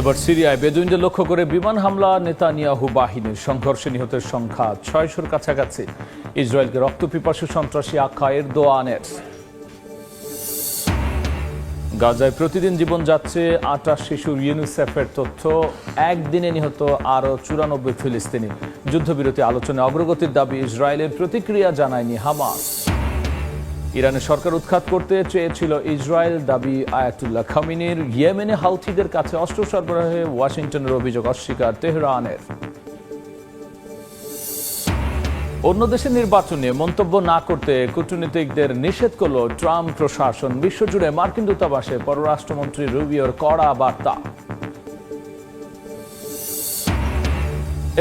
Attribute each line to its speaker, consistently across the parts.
Speaker 1: এবার সিরিয়ায় বেদুইনদের লক্ষ্য করে বিমান হামলা, নেতানিয়াহু বাহিনীর সংঘর্ষে নিহতের সংখ্যা ছয়শোর কাছাকাছি। ইসরায়েলকে রক্তপিপাসু সন্ত্রাসী আখ্যা এরদোয়ানের। গাজায় প্রতিদিন জীবন যাচ্ছে আটাশ শিশুর ইউনিসেফের তথ্য। একদিনে নিহত আরও চুরানব্বই ফিলিস্তিনি। যুদ্ধবিরতি আলোচনায় অগ্রগতির দাবি ইসরায়েলের প্রতিক্রিয়া জানায়নি হামাস। ইরানের সরকার উৎখাত করতে চেয়েছিল ইসরায়েল দাবি আয়াতুল্লাহ খামিনির। ইয়েমেনে হাউথিদের কাছে অস্ত্র সরবরাহে ওয়াশিংটনের অভিযোগ অস্বীকার তেহরানের। অন্য দেশের নির্বাচনে মন্তব্য না করতে কূটনীতিকদের নিষেধ করল ট্রাম্প প্রশাসন। বিশ্বজুড়ে মার্কিন দূতাবাসে পররাষ্ট্রমন্ত্রী রুবিওর কড়া বার্তা।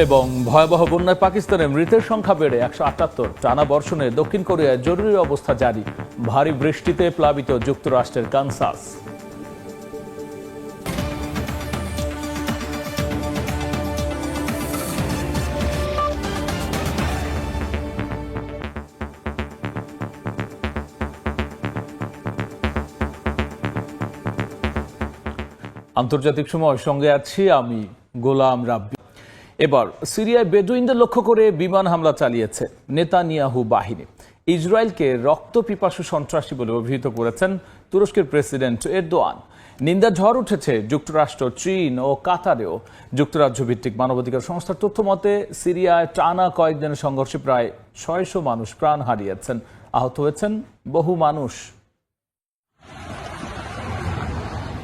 Speaker 1: এবং ভয়াবহ বন্যায় পাকিস্তানে মৃতের সংখ্যা বেড়ে একশো আটাত্তর। টানা বর্ষণে দক্ষিণ কোরিয়ায় জরুরি অবস্থা জারি। ভারী বৃষ্টিতে প্লাবিত যুক্তরাষ্ট্রের কানসাস। আন্তর্জাতিক সময় সঙ্গে আছি আমি গোলাম রাব্বি। এবার সিরিয়ায় বেদুইনদের লক্ষ্য করে বিমান হামলা চালিয়েছে নেতানিয়াহু বাহিনী। ইসরায়েলকে রক্তপিপাসু সন্ত্রাসী বলে অভিহিত করেছেন তুরস্কের প্রেসিডেন্ট এরদোয়ান। নিন্দা ঝড় উঠেছে যুক্তরাষ্ট্র, চীন ও কাতারেও। যুক্তরাজ্য ভিত্তিক মানবাধিকার সংস্থার তথ্য মতে, সিরিয়ায় টানা কয়েকদিনের সংঘর্ষে প্রায় ছয়শো মানুষ প্রাণ হারিয়েছেন। আহত হয়েছেন বহু মানুষ।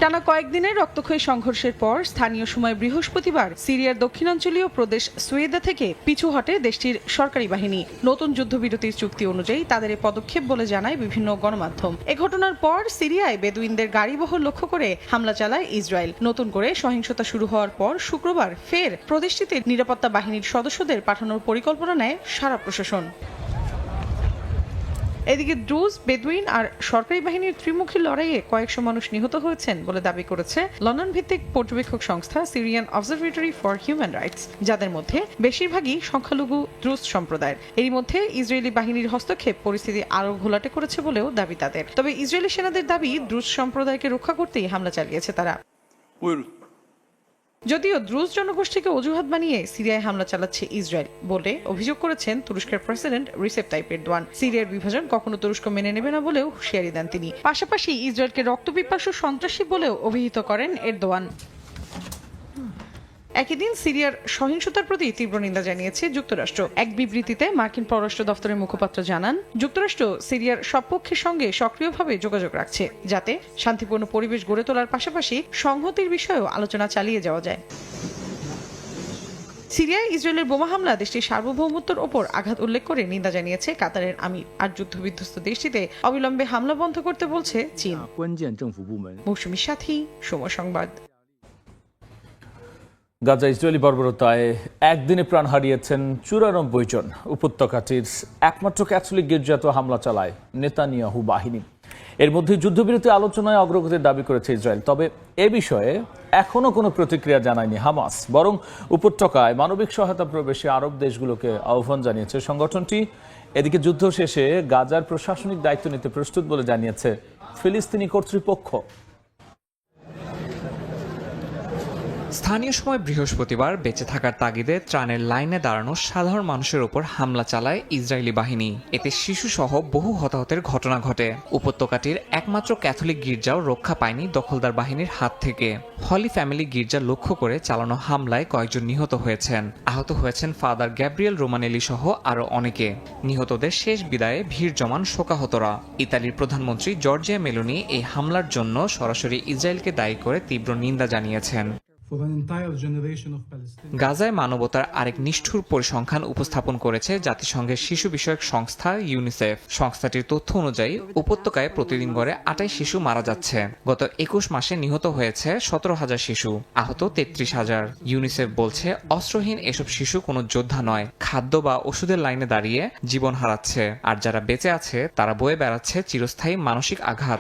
Speaker 2: টানা কয়েকদিনের রক্তক্ষয়ী সংঘর্ষের পর স্থানীয় সময় বৃহস্পতিবার সিরিয়ার দক্ষিণাঞ্চলীয় প্রদেশ সুয়েদা থেকে পিছু হটে দেশটির সরকারি বাহিনী। নতুন যুদ্ধবিরতির চুক্তি অনুযায়ী তাদের এই পদক্ষেপ বলে জানায় বিভিন্ন গণমাধ্যম। এ ঘটনার পর সিরিয়ায় বেদুইনদের গাড়িবহর লক্ষ্য করে হামলা চালায় ইসরায়েল। নতুন করে সহিংসতা শুরু হওয়ার পর শুক্রবার ফের প্রদেশটিতে নিরাপত্তা বাহিনীর সদস্যদের পাঠানোর পরিকল্পনা নেয় সারা প্রশাসন। এদিকে ড্রুজ বেদুইন আর সরকারি বাহিনীর ত্রিমুখী লড়াইয়ে কয়েকশো মানুষ নিহত হয়েছেন বলে দাবি করেছে লন্ডন ভিত্তিক পর্যবেক্ষক সংস্থা Syrian observatory for human rights, যাদের মধ্যে বেশিরভাগই সংখ্যালঘু দ্রুজ সম্প্রদায়ের এরই মধ্যে ইসরায়েলি বাহিনীর হস্তক্ষেপ পরিস্থিতি আরও ঘোলাটে করেছে বলেও দাবি তাদের তবে ইসরায়েলি সেনাদের দাবি দ্রুজ সম্প্রদায়কে রক্ষা করতেই হামলা চালিয়েছে তারা. যদিও দ্রুজ জনগোষ্ঠীকে অজুহাত বানিয়ে সিরিয়ায় হামলা চালাচ্ছে ইসরায়েল বলে অভিযোগ করেছেন তুরস্কের প্রেসিডেন্ট রিসেপ তাইপ এরদোয়ান। সিরিয়ার বিভাজন কখনো তুরস্ক মেনে নেবে না বলেও হুঁশিয়ারি দেন তিনি। পাশাপাশি ইসরায়েলকে রক্তপিপাসু সন্ত্রাসী বলেও অভিহিত করেন এরদোয়ান। একই দিন সিরিয়ার সহিংসতার প্রতি তীব্র নিন্দা জানিয়েছে যুক্তরাষ্ট্র। এক বিবৃতিতে মার্কিন পররাষ্ট্র দফতরের মুখপাত্র জানান যুক্তরাষ্ট্র সিরিয়ার সব পক্ষের সঙ্গে সক্রিয়ভাবে যোগাযোগ রাখছে যাতে শান্তিপূর্ণ পরিবেশ গড়ে তোলার পাশাপাশি সংহতির বিষয়েও আলোচনা চালিয়ে যাওয়া যায়। সিরিয়ায় ইসরায়েলের বোমা হামলা দেশটির সার্বভৌমত্বের ওপর আঘাত উল্লেখ করে নিন্দা জানিয়েছে কাতারের আমির। আর যুদ্ধবিধ্বস্ত দেশটিতে অবিলম্বে হামলা বন্ধ করতে বলছে চীন। সাথী সময় সংবাদ।
Speaker 1: গাজা ইসরায়েলি বর্বরতায় একদিনে প্রাণ হারিয়েছেন চুরানব্বই জন। উপত্যকাটির একমাত্র ক্যাথলিক গির্জাত হামলা চালায় নেতানিয়াহু বাহিনী। এর মধ্যে যুদ্ধবিরতি আলোচনায় অগ্রগতির দাবি করেছে ইসরায়েল, তবে এ বিষয়ে এখনও কোনো প্রতিক্রিয়া জানায়নি হামাস, বরং উপত্যকায় মানবিক সহায়তা প্রবেশে আরব দেশগুলোকে আহ্বান জানিয়েছে সংগঠনটি। এদিকে যুদ্ধ শেষে গাজার প্রশাসনিক দায়িত্ব নিতে প্রস্তুত বলে জানিয়েছে ফিলিস্তিনি কর্তৃপক্ষ।
Speaker 3: স্থানীয় সময় বৃহস্পতিবার বেঁচে থাকার তাগিদে ত্রাণের লাইনে দাঁড়ানো সাধারণ মানুষের ওপর হামলা চালায় ইসরায়েলি বাহিনী। এতে শিশুসহ বহু হতাহতের ঘটনা ঘটে। উপত্যকাটির একমাত্র ক্যাথলিক গির্জাও রক্ষা পায়নি দখলদার বাহিনীর হাত থেকে। হলি ফ্যামিলি গির্জা লক্ষ্য করে চালানো হামলায় কয়েকজন নিহত হয়েছেন। আহত হয়েছেন ফাদার গ্যাব্রিয়েল রোমানেলি সহ আরও অনেকে। নিহতদের শেষ বিদায়ে ভিড় জমান শোকাহতরা। ইতালির প্রধানমন্ত্রী জর্জিয়া মেলোনি এই হামলার জন্য সরাসরি ইসরায়েলকে দায়ী করে তীব্র নিন্দা জানিয়েছেন। গাজায় মানবতার আরেক নিষ্ঠুর পরিসংখ্যান উপস্থাপন করেছে জাতিসংঘের শিশু বিষয়ক সংস্থা ইউনিসেফ সংস্থাটির তথ্য অনুযায়ী, উপত্যকায় প্রতিদিন গড়ে আটাই শিশু মারা যাচ্ছে। গত একুশ মাসে নিহত হয়েছে সতেরো হাজার শিশু। আহত তেত্রিশ হাজার। ইউনিসেফ বলছে, অস্ত্রহীন এসব শিশু কোনো যোদ্ধা নয়। খাদ্য বা ওষুধের লাইনে দাঁড়িয়ে জীবন হারাচ্ছে। আর যারা বেঁচে আছে, তারা বয়ে বেড়াচ্ছে চিরস্থায়ী মানসিক আঘাত।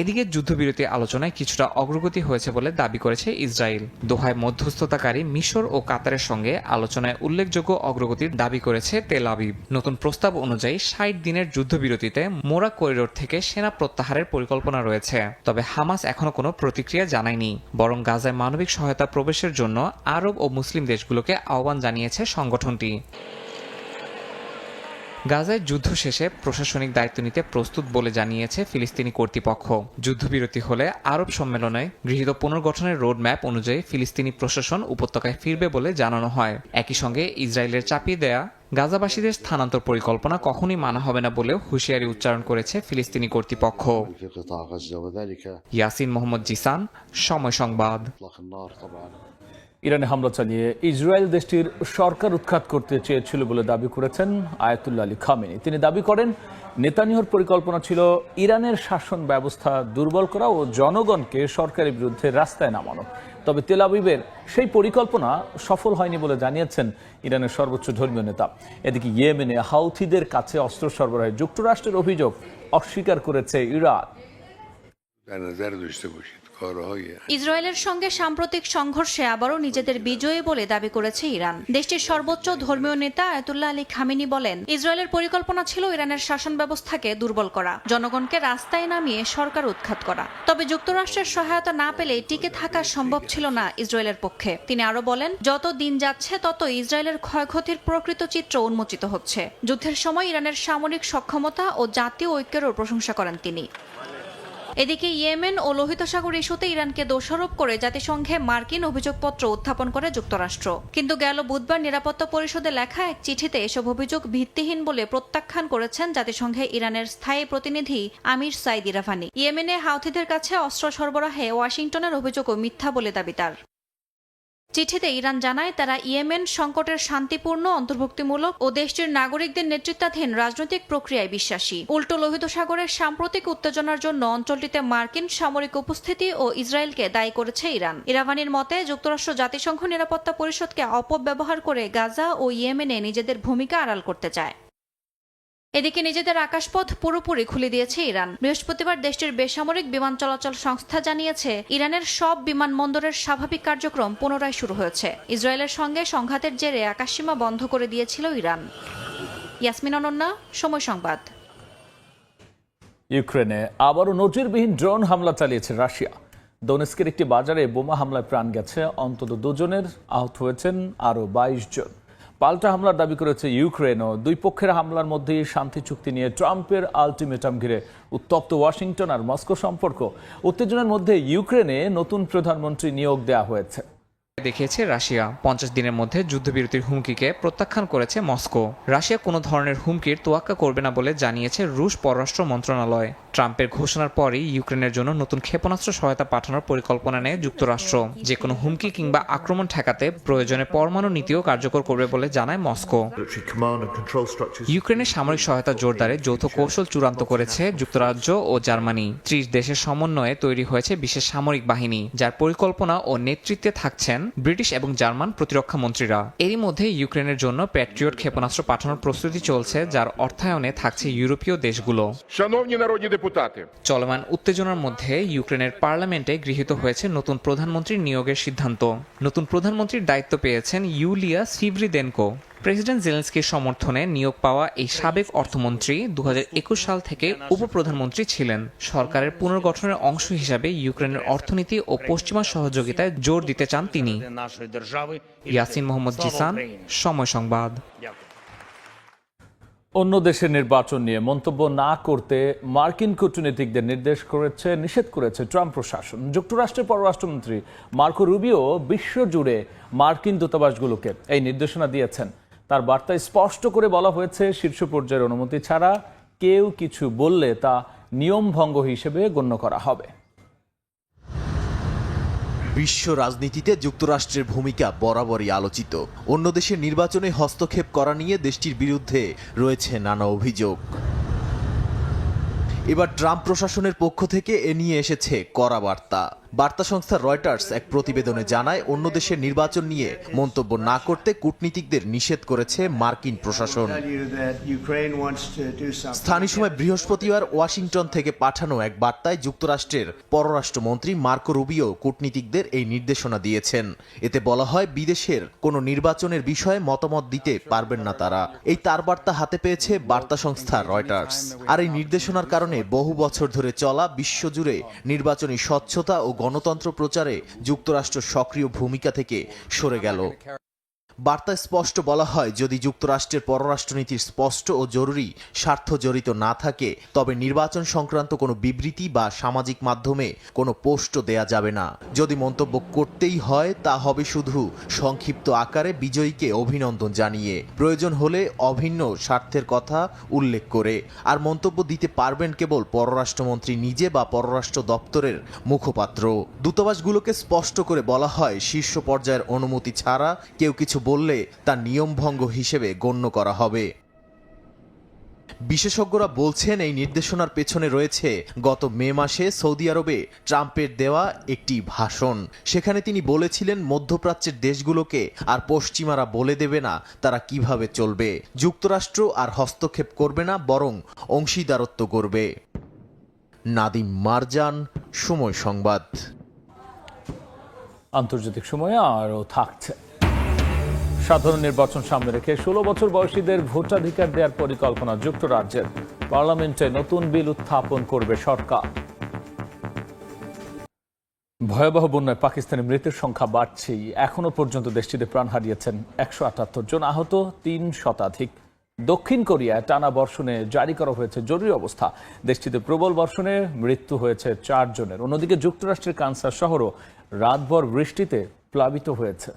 Speaker 3: এদিকে যুদ্ধবিরতি আলোচনায় কিছুটা অগ্রগতি হয়েছে বলে দাবি করেছে ইসরায়েল। দোহায় মধ্যস্থতাকারী মিশর ও কাতারের সঙ্গে আলোচনায় উল্লেখযোগ্য অগ্রগতির দাবি করেছে তেল আবিব। নতুন প্রস্তাব অনুযায়ী ষাট দিনের যুদ্ধবিরতিতে মোরা করিডোর থেকে সেনা প্রত্যাহারের পরিকল্পনা রয়েছে। তবে হামাস এখনও কোনো প্রতিক্রিয়া জানায়নি। বরং গাজায় মানবিক সহায়তা প্রবেশের জন্য আরব ও মুসলিম দেশগুলোকে আহ্বান জানিয়েছে সংগঠনটি। গাজায় যুদ্ধ শেষে প্রশাসনিক দায়িত্ব নিতে প্রস্তুত বলে জানিয়েছে ফিলিস্তিনি কর্তৃপক্ষ। যুদ্ধবিরতি হলে আরব সম্মেলনে গৃহীত পুনর্গঠনের রোডম্যাপ অনুযায়ী ফিলিস্তিনি প্রশাসন উপত্যকায় ফিরবে বলে জানানো হয়। একই সঙ্গে ইসরায়েলের চাপিয়ে দেয়া গাজাবাসীদের স্থানান্তর পরিকল্পনা কখনই মানা হবে না বলেও হুঁশিয়ারি উচ্চারণ করেছে ফিলিস্তিনি কর্তৃপক্ষ। ইয়াসিন মোহাম্মদ জিসান সময় সংবাদ।
Speaker 1: ইরানে হামলা চালিয়ে ইসরায়েল দেশটির সরকার উৎখাত করতে চেয়েছিল বলে দাবি করেছেন আয়াতুল্লা আলী খামেনি। তিনি দাবি করেন নেতানিহর পরিকল্পনা ছিল ইরানের শাসন ব্যবস্থা দুর্বল করা ও জনগণকে সরকারের বিরুদ্ধে রাস্তায় নামানো। তবে তেল আবিবের সেই পরিকল্পনা সফল হয়নি বলে জানিয়েছেন ইরানের সর্বোচ্চ ধর্মীয় নেতা। এদিকে ইয়েমেনে হাউথিদের কাছে অস্ত্র সরবরাহে যুক্তরাষ্ট্রের অভিযোগ অস্বীকার করেছে ইরান।
Speaker 4: ইসরায়েলের সঙ্গে সাম্প্রতিক সংঘর্ষে আবারও নিজেদের বিজয়ী বলে দাবি করেছে ইরান। দেশটির সর্বোচ্চ ধর্মীয় নেতা আয়তুল্লাহ আলী খামিনি বলেন ইসরায়েলের পরিকল্পনা ছিল ইরানের শাসন ব্যবস্থাকে দুর্বল করা জনগণকে রাস্তায় নামিয়ে সরকার উৎখাত করা। তবে যুক্তরাষ্ট্রের সহায়তা না পেলে টিকে থাকা সম্ভব ছিল না ইসরায়েলের পক্ষে। তিনি আরও বলেন যত দিন যাচ্ছে তত ইসরায়েলের ক্ষয়ক্ষতির প্রকৃত চিত্র উন্মোচিত হচ্ছে। যুদ্ধের সময় ইরানের সামরিক সক্ষমতা ও জাতীয় ঐক্যেরও প্রশংসা করেন তিনি। এদিকে ইয়েমেন ও লোহিত সাগর ইস্যুতে ইরানকে দোষারোপ করে জাতিসংঘে মার্কিন অভিযোগপত্র উত্থাপন করে যুক্তরাষ্ট্র। কিন্তু গেল বুধবার নিরাপত্তা পরিষদে লেখা এক চিঠিতে এসব অভিযোগ ভিত্তিহীন বলে প্রত্যাখ্যান করেছেন জাতিসংঘে ইরানের স্থায়ী প্রতিনিধি আমির সাইদ ইরাফানি ইয়েমেনে হাউথিদের কাছে অস্ত্র সরবরাহে ওয়াশিংটনের অভিযোগও মিথ্যা বলে দাবি তার। চিঠিতে ইরান জানায়, তারা ইয়েমেন সংকটের শান্তিপূর্ণ, অন্তর্ভুক্তিমূলক ও দেশটির নাগরিকদের নেতৃত্বাধীন রাজনৈতিক প্রক্রিয়ায় বিশ্বাসী। উল্টো লোহিত সাগরের সাম্প্রতিক উত্তেজনার জন্য অঞ্চলটিতে মার্কিন সামরিক উপস্থিতি ও ইসরায়েলকে দায়ী করেছে ইরান। ইরাভানির মতে, যুক্তরাষ্ট্র জাতিসংঘ নিরাপত্তা পরিষদকে অপব্যবহার করে গাজা ও ইয়েমেনে নিজেদের ভূমিকা আড়াল করতে চায়। এদিকে নিজেদের আকাশপথ পুরোপুরি খুলে দিয়েছে ইরান। বৃহস্পতিবার দেশটির বেসামরিক বিমান চলাচল সংস্থা জানিয়েছে, ইরানের সব বিমানবন্দরের স্বাভাবিক কার্যক্রম পুনরায় শুরু হয়েছে। ইসরায়েলের সঙ্গে সংঘাতের জেরে আকাশসীমা বন্ধ করে দিয়েছিল ইরান। ইয়াসমিন অনন্যা, সময় সংবাদ।
Speaker 1: ইউক্রেনে আবারও নজিরবিহীন ড্রোন হামলা চালিয়েছে রাশিয়া। দোনেস্কের একটি বাজারে বোমা হামলায় প্রাণ গেছে, অন্তত দুজনের। আহত হয়েছেন আরও বাইশ জন। পাল্টা হামলার দাবি করেছে ইউক্রেনও দুই পক্ষের হামলার মধ্যে শান্তি চুক্তি নিয়ে ট্রাম্পের আলটিমেটাম ঘিরে উত্তপ্ত ওয়াশিংটন আর মস্কো সম্পর্ক। উত্তেজনার মধ্যে ইউক্রেনে নতুন প্রধানমন্ত্রী নিয়োগ দেওয়া হয়েছে।
Speaker 3: দেখিয়েছে রাশিয়া। পঞ্চাশ দিনের মধ্যে যুদ্ধবিরতির হুমকিকে প্রত্যাখ্যান করেছে মস্কো। রাশিয়া কোনো ধরনের হুমকির তোয়াক্কা করবে না বলে জানিয়েছে রুশ পররাষ্ট্র মন্ত্রণালয়। ট্রাম্পের ঘোষণার পরই ইউক্রেনের জন্য নতুন ক্ষেপণাস্ত্র সহায়তা পাঠানোর পরিকল্পনা নেয় যুক্তরাষ্ট্র। যে কোনো হুমকি কিংবা আক্রমণ ঠেকাতে প্রয়োজনে পরমাণু নীতিও কার্যকর করবে বলে জানায় মস্কো. ইউক্রেনের সামরিক সহায়তা জোরদারে যৌথ কৌশল চূড়ান্ত করেছে যুক্তরাজ্য ও জার্মানি। ত্রিশ দেশের সমন্বয়ে তৈরি হয়েছে বিশেষ সামরিক বাহিনী, যার পরিকল্পনা ও নেতৃত্বে থাকছেন ব্রিটিশ এবং জার্মান প্রতিরক্ষা মন্ত্রীরা। এরই মধ্যে ইউক্রেনের জন্য প্যাট্রিয়ট ক্ষেপণাস্ত্র পাঠানোর প্রস্তুতি চলছে যার অর্থায়নে থাকছে ইউরোপীয় দেশগুলো। চলমান উত্তেজনার মধ্যে ইউক্রেনের পার্লামেন্টে গৃহীত হয়েছে নতুন প্রধানমন্ত্রীর নিয়োগের সিদ্ধান্ত। নতুন প্রধানমন্ত্রীর দায়িত্ব পেয়েছেন ইউলিয়া সিভরিদেনকো। প্রেসিডেন্ট জেলেন্সকির সমর্থনে নিয়োগ পাওয়া এই সাবেক অর্থমন্ত্রী দু হাজার একুশ সাল থেকে উপপ্রধানমন্ত্রী ছিলেন। সরকারের পুনর্গঠনের অংশ হিসাবে ইউক্রেনের অর্থনীতি ও পশ্চিমা সহযোগিতায় জোর দিতে চান তিনি। ইয়াসিন মোহাম্মদ জিসান, সময় সংবাদ।
Speaker 1: অন্য দেশের নির্বাচন নিয়ে মন্তব্য না করতে মার্কিন কূটনীতিকদের নির্দেশ করেছে, নিষেধ করেছে ট্রাম্প প্রশাসন। যুক্তরাষ্ট্রের পররাষ্ট্রমন্ত্রী মার্কো রুবিও বিশ্বজুড়ে মার্কিন দূতাবাসগুলোকে এই নির্দেশনা দিয়েছেন। তার বার্তায় স্পষ্ট করে বলা হয়েছে, শীর্ষ পর্যায়ের অনুমতি ছাড়া কেউ কিছু বললে তা নিয়মভঙ্গ হিসেবে গণ্য করা হবে।
Speaker 5: বিশ্ব রাজনীতিতে যুক্তরাষ্ট্রের ভূমিকা বরাবরই আলোচিত। অন্য দেশের নির্বাচনে হস্তক্ষেপ করা নিয়ে দেশটির বিরুদ্ধে রয়েছে নানা অভিযোগ। এবার ট্রাম্প প্রশাসনের পক্ষ থেকে এ নিয়ে এসেছে কড়া বার্তা। বার্তা সংস্থা রয়টার্স এক প্রতিবেদনে জানায়, অন্য দেশের নির্বাচন নিয়ে মন্তব্য না করতে কূটনীতিকদের নিষেধ করেছে মার্কিন প্রশাসন। স্থানীয় সময় বৃহস্পতিবার ওয়াশিংটন থেকে পাঠানো এক বার্তায় যুক্তরাষ্ট্রের পররাষ্ট্রমন্ত্রী মার্কো রুবিও কূটনীতিকদের এই নির্দেশনা দিয়েছেন। এতে বলা হয়, বিদেশের কোনো নির্বাচনের বিষয়ে মতামত দিতে পারবেন না তারা। এই তার বার্তা হাতে পেয়েছে বার্তা সংস্থা রয়টার্স। আর এই নির্দেশনার কারণে বহু বছর ধরে চলা বিশ্বজুড়ে নির্বাচনী স্বচ্ছতা ও গণতন্ত্র প্রচারে যুক্তরাষ্ট্র সক্রিয় ভূমিকা থেকে সরে গেল। বার্তায় স্পষ্ট বলা হয়, যদি যুক্তরাষ্ট্রের পররাষ্ট্রনীতির স্পষ্ট ও জরুরি, স্বার্থ জড়িত না থাকে, তবে নির্বাচন সংক্রান্ত কোনো বিবৃতি বা সামাজিক মাধ্যমে কোনো পোস্টও দেয়া যাবে না। যদি মন্তব্য করতেই হয়, তা হবে শুধু সংক্ষিপ্ত আকারে বিজয়ীকে অভিনন্দন জানিয়ে। প্রয়োজন হলে অভিন্ন স্বার্থের কথা উল্লেখ করে। আর মন্তব্য দিতে পারবেন কেবল পররাষ্ট্রমন্ত্রী নিজে বা পররাষ্ট্র দপ্তরের মুখপাত্র। দূতাবাসগুলোকে স্পষ্ট করে বলা হয়, শীর্ষ পর্যায়ের অনুমতি ছাড়া কেউ কিছু বললে তা নিয়মভঙ্গ হিসেবে গণ্য করা হবে। বিশেষজ্ঞরা বলছেন, এই নির্দেশনার পেছনে রয়েছে গত মে মাসে সৌদি আরবে ট্রাম্পের দেওয়া একটি ভাষণ। সেখানে তিনি বলেছিলেন, মধ্যপ্রাচ্যের দেশগুলোকে আর পশ্চিমারা বলে দেবে না তারা কীভাবে চলবে। যুক্তরাষ্ট্র আর হস্তক্ষেপ করবে না, বরং অংশীদারত্ব করবে। নাদিম মারজান, সময় সংবাদ।
Speaker 1: আন্তর্জাতিক সময়ে আরও থাকছে। সাধারণ নির্বাচন সামনে রেখে ষোলো বছর বয়সীদের ভোটাধিকার দেওয়ার পরিকল্পনা যুক্তরাজ্যের। পার্লামেন্টে নতুন বিল উত্থাপন করবে সরকার। ভয়াবহ বন্যায় পাকিস্তানের মৃতের সংখ্যা বাড়ছেই। এখনও পর্যন্ত দেশটিতে প্রাণ হারিয়েছেন একশো আটাত্তর জন আহত, তিন শতাধিক। দক্ষিণ কোরিয়ায় টানা বর্ষণে জারি করা হয়েছে জরুরি অবস্থা। দেশটিতে প্রবল বর্ষণে মৃত্যু হয়েছে চারজনের অন্যদিকে যুক্তরাষ্ট্রের কানসার শহরও রাতভর বৃষ্টিতে প্লাবিত হয়েছে।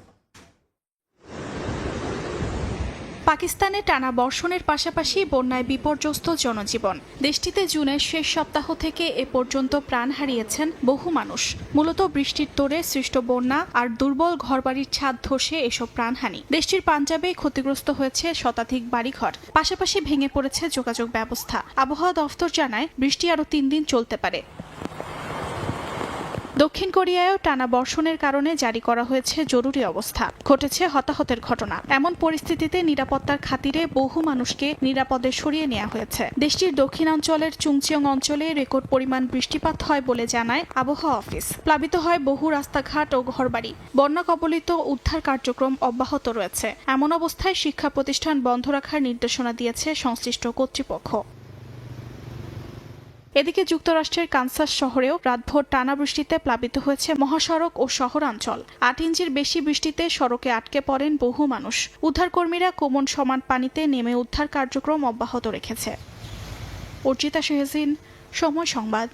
Speaker 6: পাকিস্তানে টানা বর্ষণের পাশাপাশি বন্যায় বিপর্যস্ত জনজীবন। দেশটিতে জুনের শেষ সপ্তাহ থেকে এ পর্যন্ত প্রাণ হারিয়েছেন বহু মানুষ। মূলত বৃষ্টির তোড়ে সৃষ্ট বন্যা আর দুর্বল ঘরবাড়ির ছাদ ধসে এসব প্রাণহানি। দেশটির পাঞ্জাবে ক্ষতিগ্রস্ত হয়েছে শতাধিক বাড়িঘর। পাশাপাশি ভেঙে পড়েছে যোগাযোগ ব্যবস্থা। আবহাওয়া দফতর জানায়, বৃষ্টি আরও তিন দিন চলতে পারে। দক্ষিণ কোরিয়ায়ও টানা বর্ষণের কারণে জারি করা হয়েছে জরুরি অবস্থা। ঘটেছে হতাহতের ঘটনা। এমন পরিস্থিতিতে নিরাপত্তার খাতিরে বহু মানুষকে নিরাপদে সরিয়ে নেওয়া হয়েছে। দেশটির দক্ষিণাঞ্চলের চুংচিয়ং অঞ্চলে রেকর্ড পরিমাণ বৃষ্টিপাত হয় বলে জানায় আবহাওয়া অফিস। প্লাবিত হয় বহু রাস্তাঘাট ও ঘরবাড়ি। বন্যা কবলিত উদ্ধার কার্যক্রম অব্যাহত রয়েছে। এমন অবস্থায় শিক্ষা প্রতিষ্ঠান বন্ধ রাখার নির্দেশনা দিয়েছে সংশ্লিষ্ট কর্তৃপক্ষ। এদিকে যুক্তরাষ্ট্রের কানসাস শহরেও রাতভর টানা বৃষ্টিতে প্লাবিত হয়েছে মহাসড়ক ও শহরাঞ্চল। আট ইঞ্চির বেশি বৃষ্টিতে সড়কে আটকে পড়েন বহু মানুষ। উদ্ধারকর্মীরা কোমন সমান পানিতে নেমে উদ্ধার কার্যক্রম অব্যাহত রেখেছে। অর্জিতা শেহজিন, সময় সংবাদ।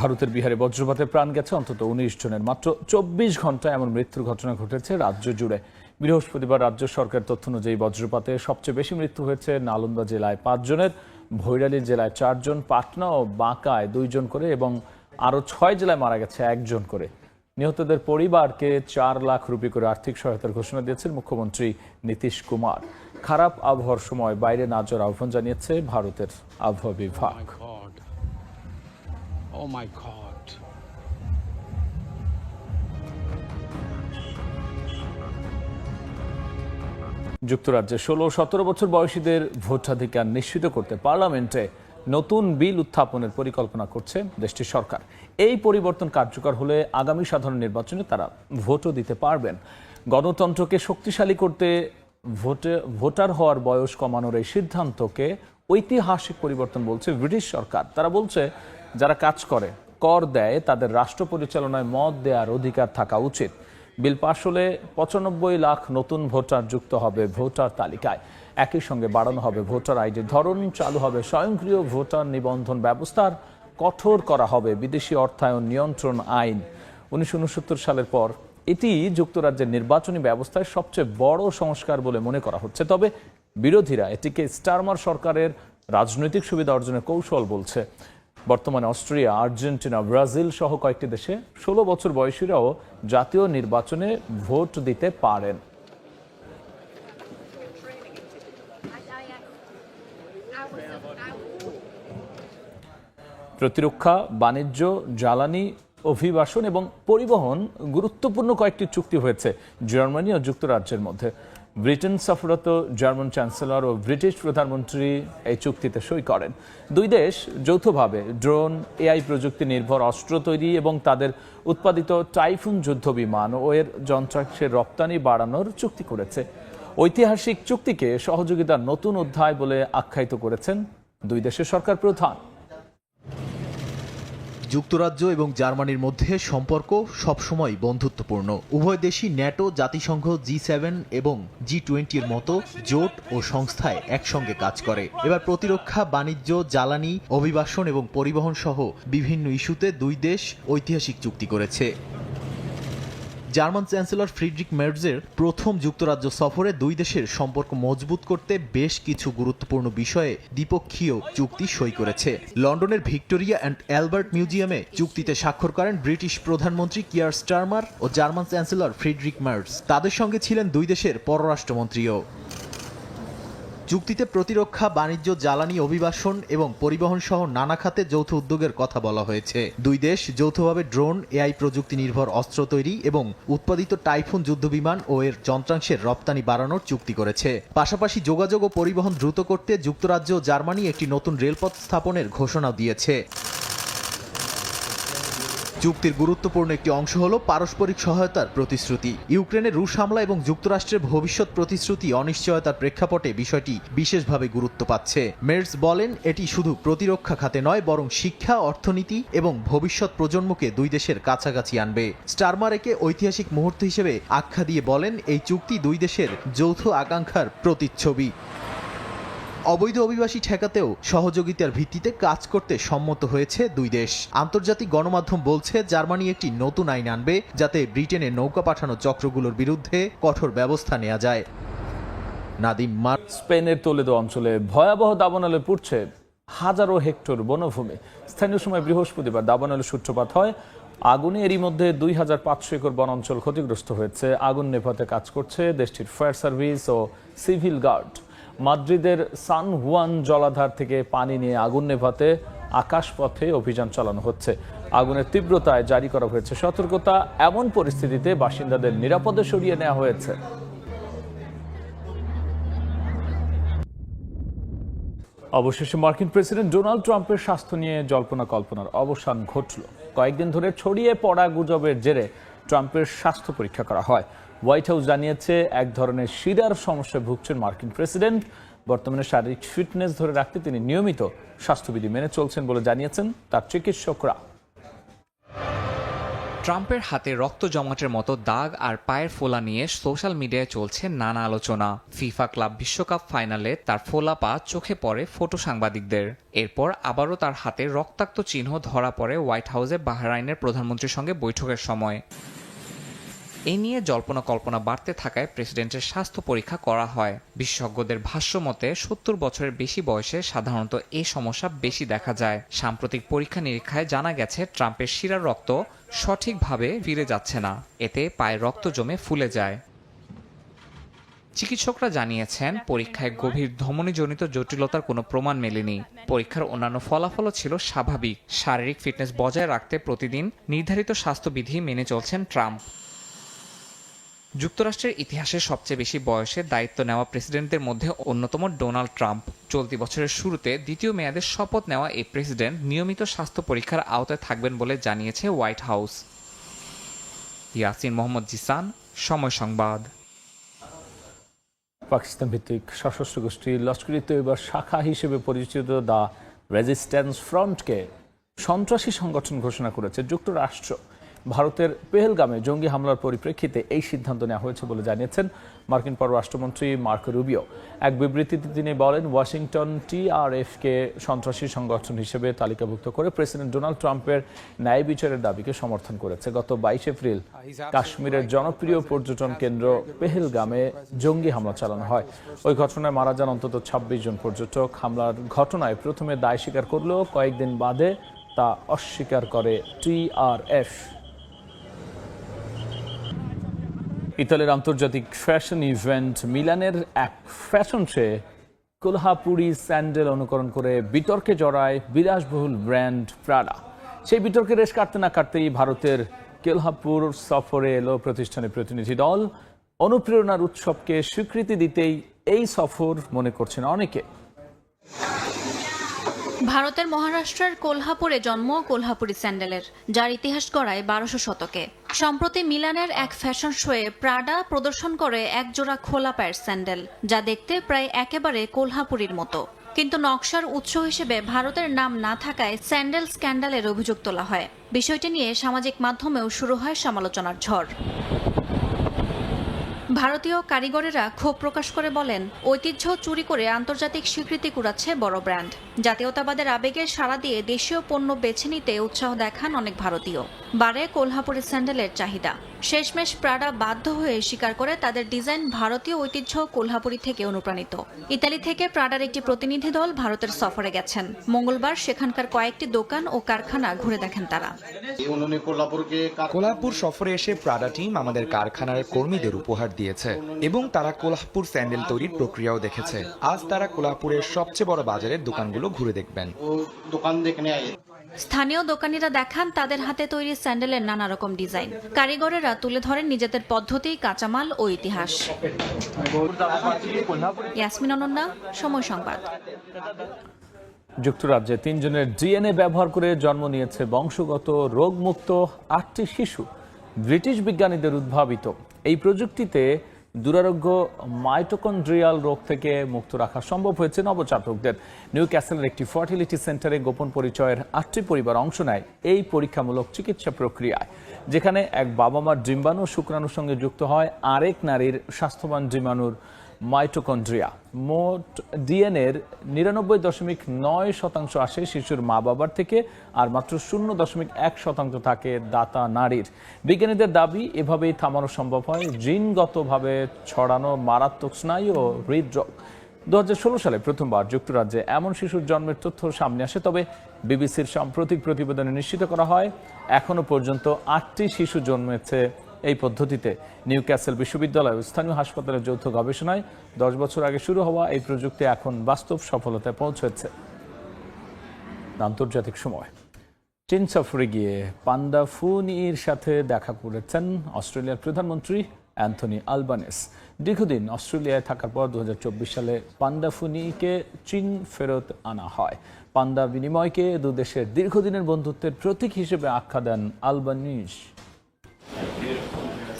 Speaker 1: ভারতের বিহারে বজ্রপাতে প্রাণ গেছে অন্তত উনিশ জনের। মাত্র চব্বিশ ঘণ্টা এমন মৃত্যুর ঘটনা ঘটেছে রাজ্য জুড়ে। বৃহস্পতিবার রাজ্য সরকার তথ্য অনুযায়ী বজ্রপাতে সবচেয়ে বেশি মৃত্যু হয়েছে নালন্দা জেলায় পাঁচ জনের। ভৈরালী জেলায় চারজন পাটনা ও বাঁকায় দুইজন করে এবং আরও ছয় জেলায় মারা গেছে একজন করে। নিহতদের পরিবারকে চার লাখ রুপি করে আর্থিক সহায়তার ঘোষণা দিয়েছেন মুখ্যমন্ত্রী নীতিশ কুমার। খারাপ আবহাওয়ার সময় বাইরে না যাওয়ার আহ্বান জানিয়েছে ভারতের আবহাওয়া বিভাগ। যুক্তরাজ্যে ষোলো সতেরো বছর বয়সীদের ভোটাধিকার নিশ্চিত করতে পার্লামেন্টে নতুন বিল উত্থাপনের পরিকল্পনা করছে দেশটির সরকার। এই পরিবর্তন কার্যকর হলে আগামী সাধারণ নির্বাচনে তারা ভোটও দিতে পারবেন। গণতন্ত্রকে শক্তিশালী করতে ভোটে, ভোটার হওয়ার বয়স কমানোর এই সিদ্ধান্তকে ঐতিহাসিক পরিবর্তন বলছে ব্রিটিশ সরকার। তারা বলছে, যারা কাজ করে, কর দেয়, তাদের রাষ্ট্র পরিচালনায় মত দেওয়ার অধিকার থাকা উচিত। বিল পাশ হলে পঁচানব্বই লাখ নতুন ভোটার যুক্ত হবে ভোটার তালিকায়। একই সঙ্গে বাড়ানো হবে ভোটার আইডির ধরন, চালু হবে স্বয়ংক্রিয় ভোটার নিবন্ধন ব্যবস্থার, কঠোর করা হবে বিদেশি অর্থায়ন নিয়ন্ত্রণ আইন। উনিশশো উনসত্তর সালের পর এটি যুক্তরাজ্যের নির্বাচনী ব্যবস্থায় সবচেয়ে বড় সংস্কার বলে মনে করা হচ্ছে। তবে বিরোধীরা এটিকে স্টারমার সরকারের রাজনৈতিক সুবিধা অর্জনের কৌশল বলছে। বর্তমানে অস্ট্রিয়া, আর্জেন্টিনা, ব্রাজিল সহ কয়েকটি দেশে ষোলো বছর বয়সীরাও জাতীয় নির্বাচনে ভোট দিতে পারেন। প্রতিরক্ষা, বাণিজ্য, জ্বালানি, অভিবাসন এবং পরিবহন গুরুত্বপূর্ণ কয়েকটি চুক্তি হয়েছে জার্মানি ও যুক্তরাজ্যের মধ্যে। ব্রিটেন সফররত জার্মান চ্যান্সেলর ও ব্রিটিশ প্রধানমন্ত্রী এই চুক্তিতে সই করেন। দুই দেশ যৌথভাবে ড্রোন, এআই প্রযুক্তি নির্ভর অস্ত্র তৈরি এবং তাদের উৎপাদিত টাইফুন যুদ্ধ বিমান ও এর যন্ত্রাংশের রপ্তানি বাড়ানোর চুক্তি করেছে। ঐতিহাসিক চুক্তিকে সহযোগিতার নতুন অধ্যায় বলে আখ্যায়িত করেছেন দুই দেশের সরকার প্রধান।
Speaker 5: যুক্তরাজ্য এবং জার্মানির মধ্যে সম্পর্ক সবসময় বন্ধুত্বপূর্ণ। উভয় দেশই ন্যাটো, জাতিসংঘ, জি সেভেন এবং জি টোয়েন্টির মতো জোট ও সংস্থায় একসঙ্গে কাজ করে। এবার প্রতিরক্ষা, বাণিজ্য, জ্বালানি, অভিবাসন এবং পরিবহন সহ বিভিন্ন ইস্যুতে দুই দেশ ঐতিহাসিক চুক্তি করেছে। জার্মান চ্যান্সেলর ফ্রিডরিক মের্জের প্রথম যুক্তরাজ্য সফরে দুই দেশের সম্পর্ক মজবুত করতে বেশ কিছু গুরুত্বপূর্ণ বিষয়ে দ্বিপক্ষীয় চুক্তি সই করেছে। লন্ডনের ভিক্টোরিয়া অ্যান্ড অ্যালবার্ট মিউজিয়ামে চুক্তিতে স্বাক্ষর করেন ব্রিটিশ প্রধানমন্ত্রী কিয়ার স্টারমার ও জার্মান চ্যান্সেলর ফ্রিডরিক মার্স তাদের সঙ্গে ছিলেন দুই দেশের পররাষ্ট্রমন্ত্রীও। চুক্তিতে প্রতিরক্ষা, বাণিজ্য, জ্বালানি, অভিবাসন এবং পরিবহন সহ নানা খাতে যৌথ উদ্যোগের কথা বলা হয়েছে। দুই দেশ যৌথভাবে ড্রোন, এআই প্রযুক্তি নির্ভর অস্ত্র তৈরি এবং উৎপাদিত টাইফুন যুদ্ধবিমান ও এর যন্ত্রাংশের রপ্তানি বাড়ানোর চুক্তি করেছে। পাশাপাশি যোগাযোগ ও পরিবহন দ্রুত করতে যুক্তরাজ্য জার্মানি একটি নতুন রেলপথ স্থাপনের ঘোষণা দিয়েছে। চুক্তির গুরুত্বপূর্ণ একটি অংশ হল পারস্পরিক সহায়তার প্রতিশ্রুতি। ইউক্রেনের রুশ হামলা এবং যুক্তরাষ্ট্রের ভবিষ্যৎ প্রতিশ্রুতি অনিশ্চয়তার প্রেক্ষাপটে বিষয়টি বিশেষভাবে গুরুত্ব পাচ্ছে। মের্স বলেন, এটি শুধু প্রতিরক্ষা খাতে নয়, বরং শিক্ষা, অর্থনীতি এবং ভবিষ্যৎ প্রজন্মকে দুই দেশের কাছাকাছি আনবে। স্টারমারেকে ঐতিহাসিক মুহূর্ত হিসেবে আখ্যা দিয়ে বলেন, এই চুক্তি দুই দেশের যৌথ আকাঙ্ক্ষার প্রতিচ্ছবি। অবৈধ অভিবাসী ঠেকাতেও সহযোগিতার ভিত্তিতে কাজ করতে সম্মত হয়েছে দুই দেশ। আন্তর্জাতিক গণমাধ্যম বলছে, জার্মানি একটি নতুন আইন আনবে যাতে ব্রিটেনে নৌকা পাঠানো চক্রগুলোর বিরুদ্ধে কঠোর ব্যবস্থা নেওয়া যায়। নাদিম মার
Speaker 1: স্পেনের তোলেদো অঞ্চলে ভয়াবহ দাবানলে পুড়ছে হাজারো হেক্টর বনভূমি। স্থানীয় সময় বৃহস্পতিবার দাবানলে সূত্রপাত হয়। আগুনে এরই মধ্যে দুই হাজার পাঁচশো একর বন অঞ্চল ক্ষতিগ্রস্ত হয়েছে। আগুন নেভাতে কাজ করছে দেশটির ফায়ার সার্ভিস ও সিভিল গার্ড। মাদ্রিদের সান হুয়ান জলাধার থেকে পানি নিয়ে আগুন নেভাতে আকাশপথে অভিযান চালানো হচ্ছে। আগুনের তীব্রতায় জারি করা হয়েছে সতর্কতা। এমন পরিস্থিতিতে বাসিন্দাদের নিরাপদে সরিয়ে নেওয়া হয়েছে। অবশেষে মার্কিন প্রেসিডেন্ট ডোনাল্ড ট্রাম্পের স্বাস্থ্য নিয়ে জল্পনা কল্পনার অবসান ঘটল। কয়েকদিন ধরে ছড়িয়ে পড়া গুজবের জেরে ট্রাম্পের স্বাস্থ্য পরীক্ষা করা হয়। হোয়াইট হাউস জানিয়েছে, এক ধরনের শিরার সমস্যায় ভুগছেন মার্কিন প্রেসিডেন্ট। বর্তমানে শারীরিক ফিটনেস ধরে রাখতে তিনি নিয়মিত স্বাস্থ্যবিধি মেনে চলছেন বলে জানিয়েছেন তার চিকিৎসকরা।
Speaker 3: ট্রাম্পের হাতে রক্ত জমাটের মতো দাগ আর পায়ের ফোলা নিয়ে সোশ্যাল মিডিয়ায় চলছে নানা আলোচনা। ফিফা ক্লাব বিশ্বকাপ ফাইনালে তার ফোলা পা চোখে পড়ে ফটো সাংবাদিকদের। এরপর আবারও তার হাতে রক্তাক্ত চিহ্ন ধরা পড়ে হোয়াইট হাউসে বাহরাইনের প্রধানমন্ত্রীর সঙ্গে বৈঠকের সময়। এই নিয়ে জল্পনা কল্পনা বাড়তে থাকায় প্রেসিডেন্টের স্বাস্থ্য পরীক্ষা করা হয়। বিশেষজ্ঞদের ভাষ্য মতে, সত্তর বছরের বেশি বয়সে সাধারণত এই সমস্যা বেশি দেখা যায়। সাম্প্রতিক পরীক্ষা নিরীক্ষায় জানা গেছে, ট্রাম্পের শিরার রক্ত সঠিকভাবে ফিরে যাচ্ছে না। এতে পায়ে রক্ত জমে ফুলে যায়। চিকিৎসকরা জানিয়েছেন, পরীক্ষায় গভীর ধমনীজনিত জটিলতার কোনো প্রমাণ মেলেনি। পরীক্ষার অন্যান্য ফলাফলও ছিল স্বাভাবিক। শারীরিক ফিটনেস বজায় রাখতে প্রতিদিন নির্ধারিত স্বাস্থ্যবিধি মেনে চলছেন ট্রাম্প। যুক্তরাষ্ট্রের ইতিহাসে সবচেয়ে বেশি বয়সে দায়িত্ব নেওয়া প্রেসিডেন্টদের মধ্যে অন্যতম ডোনাল্ড ট্রাম্প। চলতি বছরের শুরুতে দ্বিতীয় মেয়াদে শপথ নেওয়া এই প্রেসিডেন্ট নিয়মিত স্বাস্থ্য পরীক্ষার আওতায় থাকবেন বলে জানিয়েছে হোয়াইট হাউস। ইয়াসিন মোহাম্মদ জিসান, সময় সংবাদ।
Speaker 1: পাকিস্তান ভিত্তিক সশস্ত্র গোষ্ঠী লস্করি তৈবার শাখা হিসেবে পরিচিত দ্য রেজিস্ট্যান্স ফ্রন্টকে সন্ত্রাসী সংগঠন ঘোষণা করেছে যুক্তরাষ্ট্র। ভারতের পেহেলগামে জঙ্গি হামলার পরিপ্রেক্ষিতে এই সিদ্ধান্ত নেওয়া হয়েছে বলে জানিয়েছেন মার্কিন পররাষ্ট্রমন্ত্রী মার্ক রুবিও। এক বিবৃতিতে তিনি বলেন, ওয়াশিংটন টিআরএফকে সন্ত্রাসী সংগঠন হিসেবে তালিকাভুক্ত করে প্রেসিডেন্ট ডোনাল্ড ট্রাম্পের ন্যায় বিচারের দাবিকে সমর্থন করেছে। গত বাইশ এপ্রিল কাশ্মীরের জনপ্রিয় পর্যটন কেন্দ্র পেহেলগামে জঙ্গি হামলা চালানো হয়। ওই ঘটনায় মারা যান অন্তত ছাব্বিশ জন পর্যটক। হামলার ঘটনায় প্রথমে দায় স্বীকার করলেও কয়েকদিন বাদে তা অস্বীকার করে টিআরএফ। ইতালির আন্তর্জাতিক ফ্যাশন ইভেন্ট মিলানের এক ফ্যাশন শে কোলহাপুরি স্যান্ডেল অনুকরণ করে বিতর্কে জড়ায় বিলাসবহুল ব্র্যান্ড প্রাডা সেই বিতর্কে রেশ কাটতে না কাটতেই ভারতের কেলহাপুর সফরে এলো প্রতিষ্ঠানের প্রতিনিধি দল। অনুপ্রেরণার উৎসবকে স্বীকৃতি দিতেই এই সফর মনে করছেন অনেকে।
Speaker 4: ভারতের মহারাষ্ট্রের কোলহাপুরে জন্ম কোলহাপুরি স্যান্ডেলের, যার ইতিহাস গড়ায় বারোশো শতকে। সম্প্রতি মিলানের এক ফ্যাশন শোয়ে প্রাডা প্রদর্শন করে এক জোড়া খোলা পায়ের স্যান্ডেল, যা দেখতে প্রায় একেবারে কোলহাপুরির মতো। কিন্তু নকশার উৎস হিসেবে ভারতের নাম না থাকায় স্যান্ডেল স্ক্যান্ডালের অভিযোগ তোলা হয়। বিষয়টি নিয়ে সামাজিক মাধ্যমেও শুরু হয় সমালোচনার ঝড়। ভারতীয় কারিগরেরা ক্ষোভ প্রকাশ করে বলেন, ঐতিহ্য চুরি করে আন্তর্জাতিক স্বীকৃতি কুড়াচ্ছে বড় ব্র্যান্ড। জাতীয়তাবাদের আবেগে সাড়া দিয়ে দেশীয় পণ্য বেছে নিতে উৎসাহ দেখান অনেক ভারতীয়। বারে কোলহাপুরের স্যান্ডেলের চাহিদা। শেষমেশ প্রাডা বাধ্য হয়ে স্বীকার করে তাদের ডিজাইন ভারতীয় ঐতিহ্য কোলহাপুরি থেকে অনুপ্রাণিত। ইতালি থেকে প্রাডার একটি প্রতিনিধি দল ভারতের সফরে গেছেন। মঙ্গলবার সেখানকার কয়েকটি দোকান ও কারখানা ঘুরে দেখেন তারা।
Speaker 7: কোলাপুর সফরে এসে প্রাডা টিম আমাদের কারখানার কর্মীদের উপহার দিয়েছে এবং তারা কোলাপুর স্যান্ডেল তৈরির প্রক্রিয়াও দেখেছে। আজ তারা কোলাপুরের সবচেয়ে বড় বাজারের দোকানগুলো ঘুরে দেখবেন।
Speaker 4: স্থানীয় দোকানিরা দেখান তাদের হাতে তৈরি স্যান্ডেলের নানা রকম ডিজাইন। কারিগরেরা তুলে ধরেন নিজেদের পদ্ধতি, কাঁচামাল ও ইতিহাস। ইয়াসমিন অনন্যা, সময় সংবাদ।
Speaker 1: যুক্তরাজ্যে তিনজনের ডিএনএ ব্যবহার করে জন্ম নিয়েছে বংশগত রোগমুক্ত আটটি শিশু, ব্রিটিশ বিজ্ঞানীদের উদ্ভাবিত। এই প্রযুক্তিতে দুরারোগ্য মাইটোকন্ড্রিয়াল রোগ থেকে মুক্ত রাখা সম্ভব হয়েছে নবজাতকদের। নিউ ক্যাসেলের একটি ফার্টিলিটি সেন্টারে গোপন পরিচয়ের আটটি পরিবার অংশ নেয় এই পরীক্ষামূলক চিকিৎসা প্রক্রিয়ায়, যেখানে এক বাবা মার ডিম্বাণু শুক্রাণুর সঙ্গে যুক্ত হয়, আরেক নারীর স্বাস্থ্যবান ডিম্বাণুর মাইটোকন্ড্রিয়া মোট ডিএনএর নিরানব্বই দশমিক নয় শতাংশ আসে শিশুর মা বাবার থেকে, আর মাত্র শূন্য দশমিক এক শতাংশ থাকে দাতা নারীর। বিজ্ঞানীদের দাবি, এভাবেই থামানো সম্ভব হয় জিনগতভাবে ছড়ানো মারাত্মক স্নায়ু ও হৃদরোগ। দু হাজার ষোলো সালে প্রথমবার যুক্তরাজ্যে এমন শিশুর জন্মের তথ্য সামনে আসে, তবে বিবিসির সাম্প্রতিক প্রতিবেদনে নিশ্চিত করা হয়, এখনও পর্যন্ত আটটি শিশু জন্মেছে এই পদ্ধতিতে নিউ ক্যাসেল বিশ্ববিদ্যালয় স্থানীয় হাসপাতালের যৌথ গবেষণায় দশ বছর আগে শুরু হওয়া এই প্রযুক্তি এখন বাস্তব সফলতায় পৌঁছেছে। আন্তর্জাতিক সময়। চীন সফরে গিয়ে পান্ডা ফুনির সাথে দেখা করেছেন অস্ট্রেলিয়ার প্রধানমন্ত্রী অ্যান্থনি আলবানেস। দীর্ঘদিন অস্ট্রেলিয়ায় থাকার পর দু হাজার চব্বিশ সালে পান্ডা ফুনিকে চীন ফেরত আনা হয়। পান্ডা বিনিময়কে দু দেশের দীর্ঘদিনের বন্ধুত্বের প্রতীক হিসেবে আখ্যা দেন আলবানিস।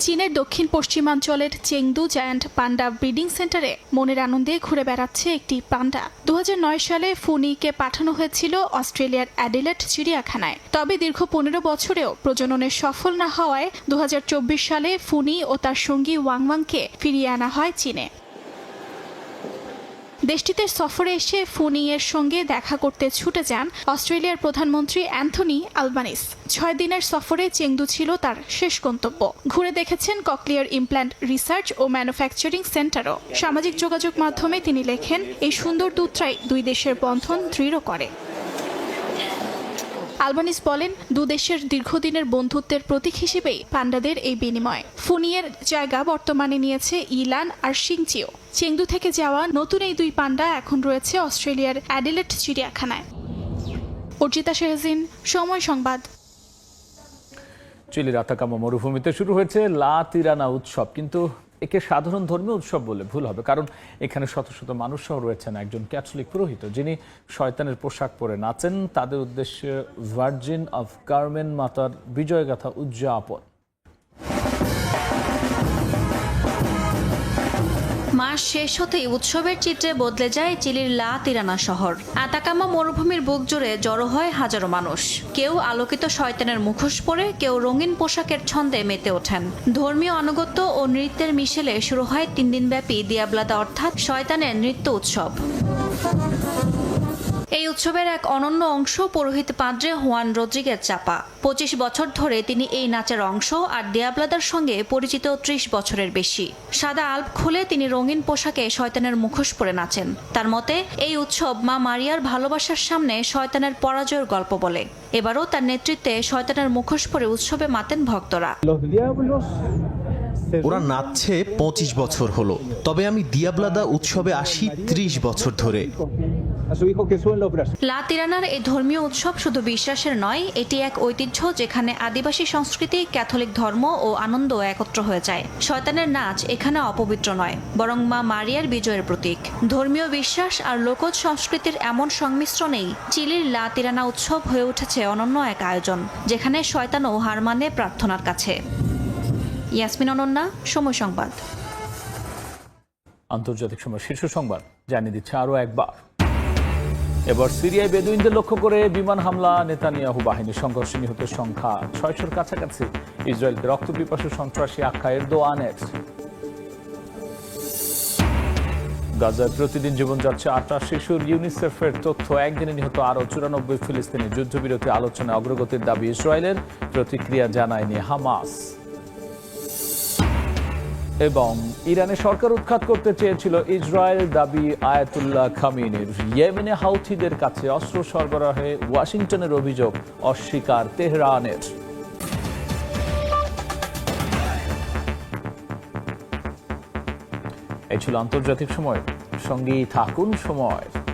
Speaker 6: চীনের দক্ষিণ পশ্চিমাঞ্চলের চেংদু জায়ান্ট পান্ডা ব্রিডিং সেন্টারে মনের আনন্দে ঘুরে বেড়াচ্ছে একটি পান্ডা। দু হাজার নয় সালে ফুনিকে পাঠানো হয়েছিল অস্ট্রেলিয়ার অ্যাডিলেট চিড়িয়াখানায়। তবে দীর্ঘ পনেরো বছরেও প্রজননে সফল না হওয়ায় দু হাজার চব্বিশ সালে ফুনি ও তার সঙ্গী ওয়াংওয়াংকে ফিরিয়ে আনা হয় চীনে। দেশটিতে সফরে এসে ফুনি এর সঙ্গে দেখা করতে ছুটে যান অস্ট্রেলিয়ার প্রধানমন্ত্রী অ্যান্থনি আলবানিস। ছয় দিনের সফরে চেংদু ছিল তার শেষ গন্তব্য। ঘুরে দেখেছেন ককলিয়ার ইমপ্ল্যান্ট রিসার্চ ও ম্যানুফ্যাকচারিং সেন্টারও। সামাজিক যোগাযোগ মাধ্যমে তিনি লেখেন, এই সুন্দর দুত্রাই দুই দেশের বন্ধন দৃঢ় করে। আলবানিস বলেন, দু দেশের দীর্ঘদিনের বন্ধুত্বের প্রতীক হিসেবেই পান্ডাদের এই বিনিময়। ফুনিয়ের জায়গা বর্তমানে নিয়েছে ইলান আর সিংচিও চেংদু থেকে যাওয়া নতুন এই দুই পান্ডা এখন রয়েছে অস্ট্রেলিয়ার অ্যাডিলেট চিড়িয়াখানায়। অর্জিতা শেহজিন, সময় সংবাদ।
Speaker 1: চিলির আতাকামা মরুভূমিতে শুরু হয়েছে লা তিরানা উৎসব, কিন্তু একে সাধারণ ধর্মীয় উৎসব বলে ভুল হবে। কারণ এখানে শত শত মানুষ সহ রয়েছেন একজন ক্যাথলিক পুরোহিত, যিনি শয়তানের পোশাক পরে নাচেন। তাদের উদ্দেশ্যে ভার্জিন অফ কার্মেন মাতার বিজয়গাথা উদযাপন।
Speaker 4: মাস শেষ হতেই উৎসবের চিত্রে বদলে যায় চিলির লা তিরানা শহর। আতাকামা মরুভূমির বুক জুড়ে জড়ো হয় হাজারো মানুষ। কেউ আলোকিত শয়তানের মুখোশ পরে, কেউ রঙিন পোশাকের ছন্দে মেতে ওঠেন। ধর্মীয় আনুগত্য ও নৃত্যের মিশেলে শুরু হয় তিন দিনব্যাপী দিয়াবলাদা অর্থাৎ শয়তানের নৃত্য উৎসব। এই উৎসবের এক অনন্য অংশ পুরোহিত পাদ্রে হুয়ান রদ্রিগের চাপা। পঁচিশ বছর ধরে তিনি এই নাচের অংশ আর দেয়াবলাদার সঙ্গে পরিচিত ত্রিশ বছরের বেশি। সাদা আল্প খুলে তিনি রঙিন পোশাকে শয়তানের মুখোশ পরে নাচেন। তার মতে এই উৎসব মা মারিয়ার ভালোবাসার সামনে শয়তানের পরাজয়ের গল্প বলে। এবারও তার নেতৃত্বে শয়তানের মুখোশ পরে উৎসবে মাতেন ভক্তরা।
Speaker 5: ওরা নাচছে পঁচিশ বছর হলো। তবে আমি দিয়াবলাদা উৎসবে আসি ত্রিশ বছর ধরে।
Speaker 4: লা তিরানার এই ধর্মীয় উৎসব শুধু বিশ্বাসের নয় এটি এক ঐতিহ্য যেখানে আদিবাসী সংস্কৃতি ক্যাথলিক ধর্ম ও আনন্দ একত্র হয়ে যায়। শয়তানের নাচ এখানে অপবিত্র নয় বরং মা মারিয়ার বিজয়ের প্রতীক। ধর্মীয় বিশ্বাস আর লোকজ সংস্কৃতির এমন সংমিশ্রণেই চিলির লা তিরানা উৎসব হয়ে উঠেছে অনন্য এক আয়োজন যেখানে শয়তানও হার মানে প্রার্থনার কাছে। ইয়াসমিন অনন্যা সময় সংবাদ।
Speaker 1: আন্তর্জাতিক সময় শীর্ষ সংবাদ জানিয়ে দিচ্ছে আরও একবার। এবার সিরিয়ায় বেদুইনদের লক্ষ্য করে বিমান হামলা, নেতানিয়াহু বাহিনীর সংঘর্ষে নিহতের সংখ্যা ছয়শোর কাছাকাছি। ইসরায়েলকে রক্তপিপাসু সন্ত্রাসী আখ্যা এরদোয়ানের গাজায় প্রতিদিন জীবন যাচ্ছে আটটা শিশুর। ইউনিসেফের তথ্য, একদিনে নিহত আরও চুরানব্বই ফিলিস্তিনি যুদ্ধবিরতি আলোচনায় অগ্রগতির দাবি ইসরায়েলের। প্রতিক্রিয়া জানায়নি হামাস। এবং ইরানে সরকার উৎখাত করতে চেয়েছিল ইসরায়েল দাবি আয়াতুল্লাহ খামিনের। ইয়েমেনে হাউথিদের কাছে অস্ত্র সরবরাহে ওয়াশিংটনের অভিযোগ অস্বীকার তেহরানের। এই ছিল আন্তর্জাতিক সময়। সঙ্গেই থাকুন সময়।